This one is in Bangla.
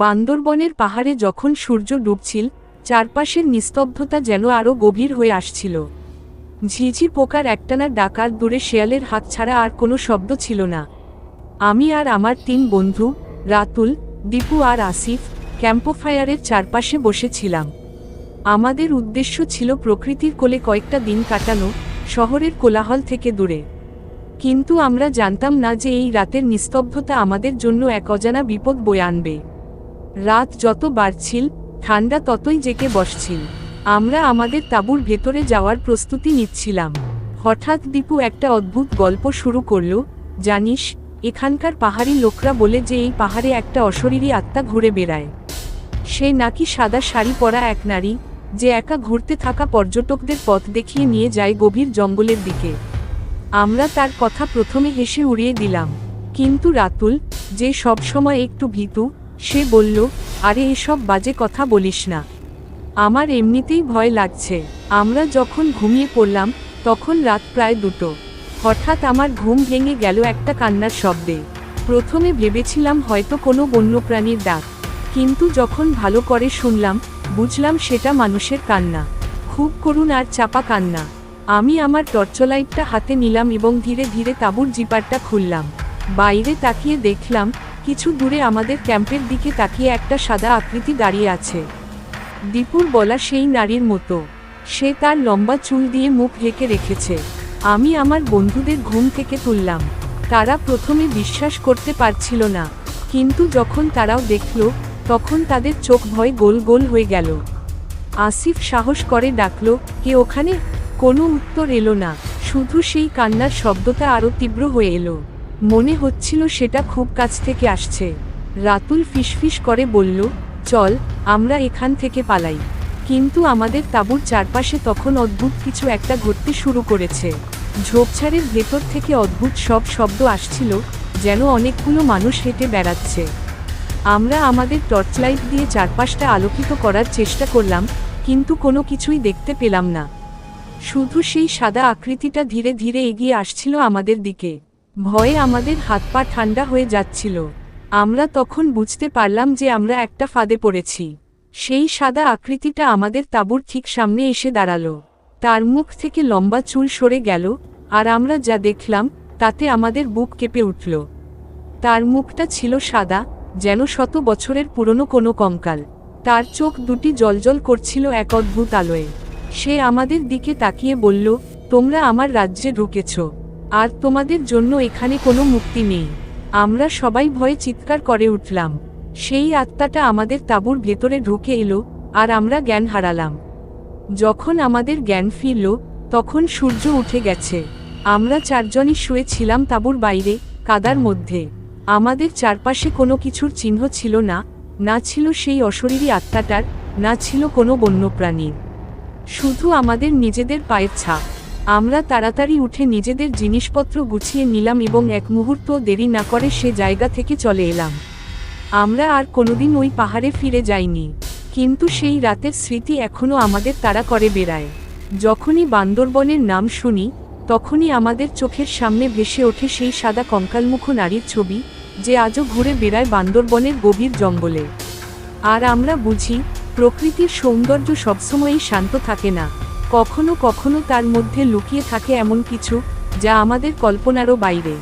বান্দরবনের পাহাড়ে যখন সূর্য ডুবছিল, চারপাশের নিস্তব্ধতা যেন আরও গভীর হয়ে আসছিল। ঝিঝি পোকার একটানা ডাকার দূরে শেয়ালের হাত ছাড়া আর কোনো শব্দ ছিল না। আমি আর আমার তিন বন্ধু, রাতুল, দীপু আর আসিফ, ক্যাম্পোফায়ারের চারপাশে বসেছিলাম। আমাদের উদ্দেশ্য ছিল প্রকৃতির কোলে কয়েকটা দিন কাটানো, শহরের কোলাহল থেকে দূরে। কিন্তু আমরা জানতাম না যে এই রাতের নিস্তব্ধতা আমাদের জন্য এক অজানা বিপদ বয়ে আনবে। রাত যত বাড়ছিল, ঠান্ডা ততই জেকে বসছিল। আমরা আমাদের তাঁবুর ভেতরে যাওয়ার প্রস্তুতি নিচ্ছিলাম। হঠাৎ দীপু একটা অদ্ভুত গল্প শুরু করল, জানিস, এখানকার পাহাড়ি লোকরা বলে যে এই পাহাড়ে একটা অশরীরী আত্মা ঘুরে বেড়ায়। সে নাকি সাদা শাড়ি পরা এক নারী, যে একা ঘুরতে থাকা পর্যটকদের পথ দেখিয়ে নিয়ে যায় গভীর জঙ্গলের দিকে। আমরা তার কথা প্রথমে হেসে উড়িয়ে দিলাম, কিন্তু রাতুল, যে সবসময় একটু ভীতু সে বলল, আরে এসব বাজে কথা বলিস না। আমার এমনিতেই ভয় লাগছে। আমরা যখন ঘুমিয়ে পড়লাম, তখন রাত প্রায় দুটো। হঠাৎ আমার ঘুম ভেঙে গেল একটা কান্নার শব্দে। প্রথমে ভেবেছিলাম হয়তো কোনো বন্যপ্রাণীর ডাক। কিন্তু যখন ভালো করে শুনলাম, বুঝলাম সেটা মানুষের কান্না। খুব করুণ আর চাপা কান্না। আমি আমার টর্চলাইটটা হাতে নিলাম এবং ধীরে ধীরে তাঁবুর জিপারটা খুললাম। বাইরে তাকিয়ে দেখলাম কিছু দূরে আমাদের ক্যাম্পের দিকে তাকিয়ে একটা সাদা আকৃতি দাঁড়িয়ে আছে। দীপুর বলা সেই নারীর মতো। সে তার লম্বা চুল দিয়ে মুখ ঢেকে রেখেছে। আমি আমার বন্ধুদের ঘুম থেকে তুললাম। তারা প্রথমে বিশ্বাস করতে পারছিল না। কিন্তু যখন তারাও দেখল, তখন তাদের চোখ ভয় গোল গোল হয়ে গেল। আসিফ সাহস করে ডাকলো, কে ওখানে? কোনো উত্তর এলো না। শুধু সেই কান্নার শব্দটা আরও তীব্র হয়ে এলো। মনে হচ্ছিল সেটা খুব কাছ থেকে আসছে। রাতুল ফিসফিস করে বলল, চল, আমরা এখান থেকে পালাই। কিন্তু আমাদের তাঁবুর চারপাশে তখন অদ্ভুত কিছু একটা ঘটতে শুরু করেছে। ঝোপঝাড়ের ভেতর থেকে অদ্ভুত সব শব্দ আসছিল, যেন অনেকগুলো মানুষ হেঁটে বেড়াচ্ছে। আমরা আমাদের টর্চলাইট দিয়ে চারপাশটা আলোকিত করার চেষ্টা করলাম, কিন্তু কোনো কিছুই দেখতে পেলাম না। শুধু সেই সাদা আকৃতিটা ধীরে ধীরে এগিয়ে আসছিল আমাদের দিকে। ভয়ে আমাদের হাত পা ঠান্ডা হয়ে যাচ্ছিল। আমরা তখন বুঝতে পারলাম যে আমরা একটা ফাঁদে পড়েছি। সেই সাদা আকৃতিটা আমাদের তাঁবুর ঠিক সামনে এসে দাঁড়াল। তার মুখ থেকে লম্বা চুল সরে গেল, আর আমরা যা দেখলাম, তাতে আমাদের বুক কেঁপে উঠল। তার মুখটা ছিল সাদা, যেন শত বছরের পুরনো কোনো কঙ্কাল। তার চোখ দুটি জলজল করছিল এক অদ্ভুত আলোয়। সে আমাদের দিকে তাকিয়ে বলল, তোমরা আমার রাজ্যে ঢুকেছ। আর তোমাদের জন্য এখানে কোনো মুক্তি নেই। আমরা সবাই ভয়ে চিৎকার করে উঠলাম। সেই আত্মাটা আমাদের তাঁবুর ভেতরে ঢুকে এলো, আর আমরা জ্ঞান হারালাম। যখন আমাদের জ্ঞান ফিরল, তখন সূর্য উঠে গেছে। আমরা চারজনই শুয়েছিলাম তাঁবুর বাইরে, কাদার মধ্যে। আমাদের চারপাশে কোনো কিছুর চিহ্ন ছিল না না ছিল সেই অশরীরী আত্মাটার, না ছিল কোনো বন্যপ্রাণীর। শুধু আমাদের নিজেদের পায়ের ছাপ। আমরা তাড়াতাড়ি উঠে নিজেদের জিনিসপত্র গুছিয়ে নিলাম এবং এক মুহূর্ত দেরি না করে সে জায়গা থেকে চলে এলাম। আমরা আর কোনোদিন ওই পাহাড়ে ফিরে যাইনি। কিন্তু সেই রাতের স্মৃতি এখনও আমাদের তাড়া করে বেড়ায়। যখনই বান্দরবনের নাম শুনি, তখনই আমাদের চোখের সামনে ভেসে ওঠে সেই সাদা কঙ্কালমুখ নারীর ছবি, যে আজও ঘুরে বেড়ায় বান্দরবনের গভীর জঙ্গলে। আর আমরা বুঝি, প্রকৃতির সৌন্দর্য সবসময়ই শান্ত থাকে না। কখনো কখনো তার মধ্যে লুকিয়ে থাকে এমন কিছু যা আমাদের কল্পনারও বাইরে।